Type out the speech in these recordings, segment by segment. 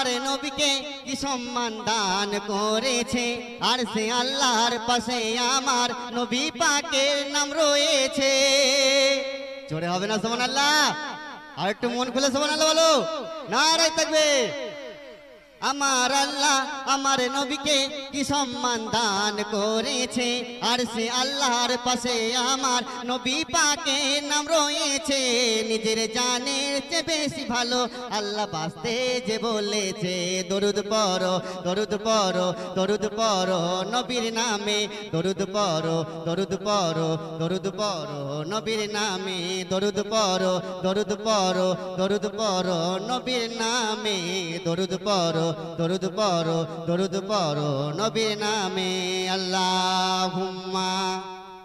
আমার নবীকে কি সম্মান দান করেছে? আর সে আল্লাহর পাশে আমার নবী পাকের নাম রয়েছে। জোরে হবে না সমান আল্লাহ আর একটু মন খুলে সমান আল্লাহ বলো। না নারাই থাকবে আমার আল্লাহ, আমার নবীকে কি সম্মান দান করেছে? আর সে আল্লাহর পাশে আমার নবী পাকে নাম রয়েছে। নিজের জানের চেয়ে বেশি ভালো আল্লাহ বাঁচতে যে বলেছে, দরুদ পর দরুদ পর দরুদ পর নবীর নামে, দরুদ পর দরুদ পর দরুদ পর নবীর নামে, দরুদ পর দরুদ পর দরুদ পর নবীর নামে, দরুদ পর দরুদ পর দরুদ পর নবীর নামে আল্লাহুম্মা।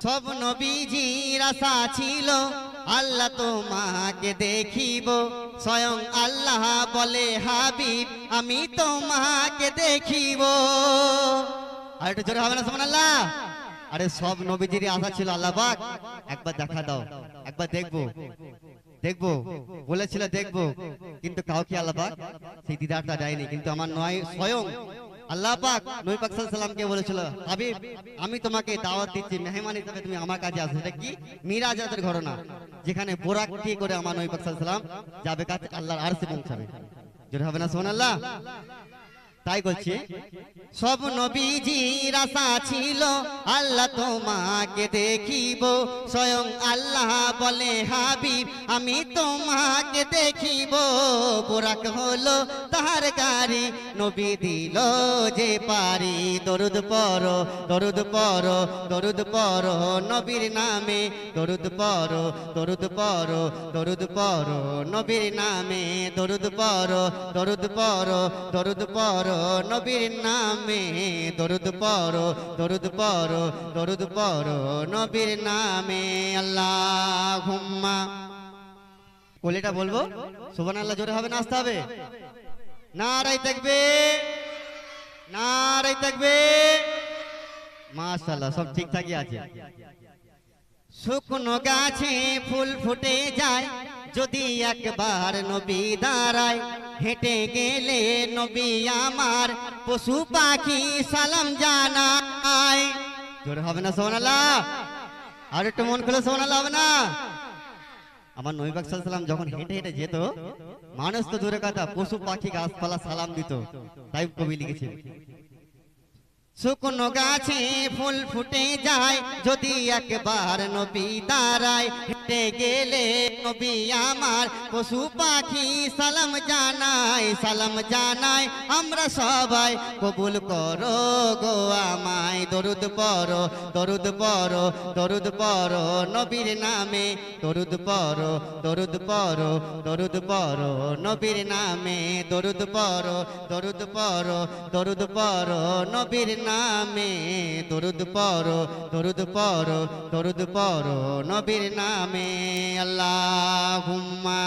সব নবীজির আশা ছিল, আল্লাহ তোমাকে দেখিব। স্বয়ং আল্লাহ বলে, হাবিব, আমি তোমাকে দেখিব। আর একটু জোরে হবে না সমান আল্লাহ আরে সব নবীজির আশা ছিল, আল্লাহ পাক। একবার দেখা দাও, একবার দেখব। দেখব, বলেছিল দেখব। কিন্তু কাউকে আল্লাহ পাক সেই দিদারটা দেয়নি। কিন্তু আমার নয়, স্বয়ং আল্লাহ পাক নবী পাক সাল্লামকে বলেছিল, হাবিব, আমি তোমাকে দাওয়াত দিচ্ছি, মেহমান হিসেবে তুমি আমার কাছে আসো এটা কি? মিরাজাতের ঘটনা, যেখানে বোরাক দিয়ে করে আমার নবী পাক সাল্লাম যাবে, কাছে আল্লাহর আরশে পৌঁছাবে। জোরে হবে না, সুবহানাল্লাহ? তাই বলছি সব নবীজির আশা ছিল আল্লাহ তোমাকে দেখিব। স্বয়ং আল্লাহ বলে হাবিব আমি তোমাকে দেখিব। বোরাক হলো তাহার গাড়ি নবী দিল যে পারি। দরুদ পর দরুদ পর দরুদ পর নবীর নামে। দরুদ পর দরুদ পর দরুদ পর নবীর নামে। দরুদ পর দরুদ পর দরুদ পর নবীর নামে দরুদ পর দরুদ পর দরুদ পর নবীর নামে। আল্লাহ হুম্মা কোলেটা বলব? সুবান আল্লাহ জোরে হবে না আসতে হবে? নারাই থাকবে নারাই থাকবে মাশাআল্লাহ, সব ঠিকঠাকই আছে। শুকনো গাছে ফুল ফুটে যায়। যদি একবার নবী দাঁড়ায় হেঁটে গেলে নবী আমার পশু পাখি সালাম জানায়। জোরে হবে না সোনাল্লাহ আর একটু মন খুলে সোনাল্লাহ হবে না? আমার নবী পাক সাল্লাল্লাহু সাল্লাম যখন হেঁটে হেঁটে যেত, মানুষ তো দূরে কথা, পশু পাখি গাছপালা সালাম দিত। তাই কবি লিখেছে শুকনো গাছে ফুল ফুটে যায়। যদি একবার নবী দাঁড়ায় হেঁটে গেলে, নবী আমার পশু পাখি সালাম জানায় সালাম জানায়, আমরা সবাই কবুল করো গো আমায়। দরুদ পড়ো দরুদ পড়ো দরুদ পড়ো নবীর নামে। দরুদ পড়ো দরুদ পড়ো দরুদ পড়ো নবীর নামে। দরুদ পড়ো দরুদ পড়ো দরুদ পড়ো নবীর নামে। দরুদ পড়ো দরুদ পড়ো দরুদ পড়ো নবীর নামে। আল্লাহুম্মা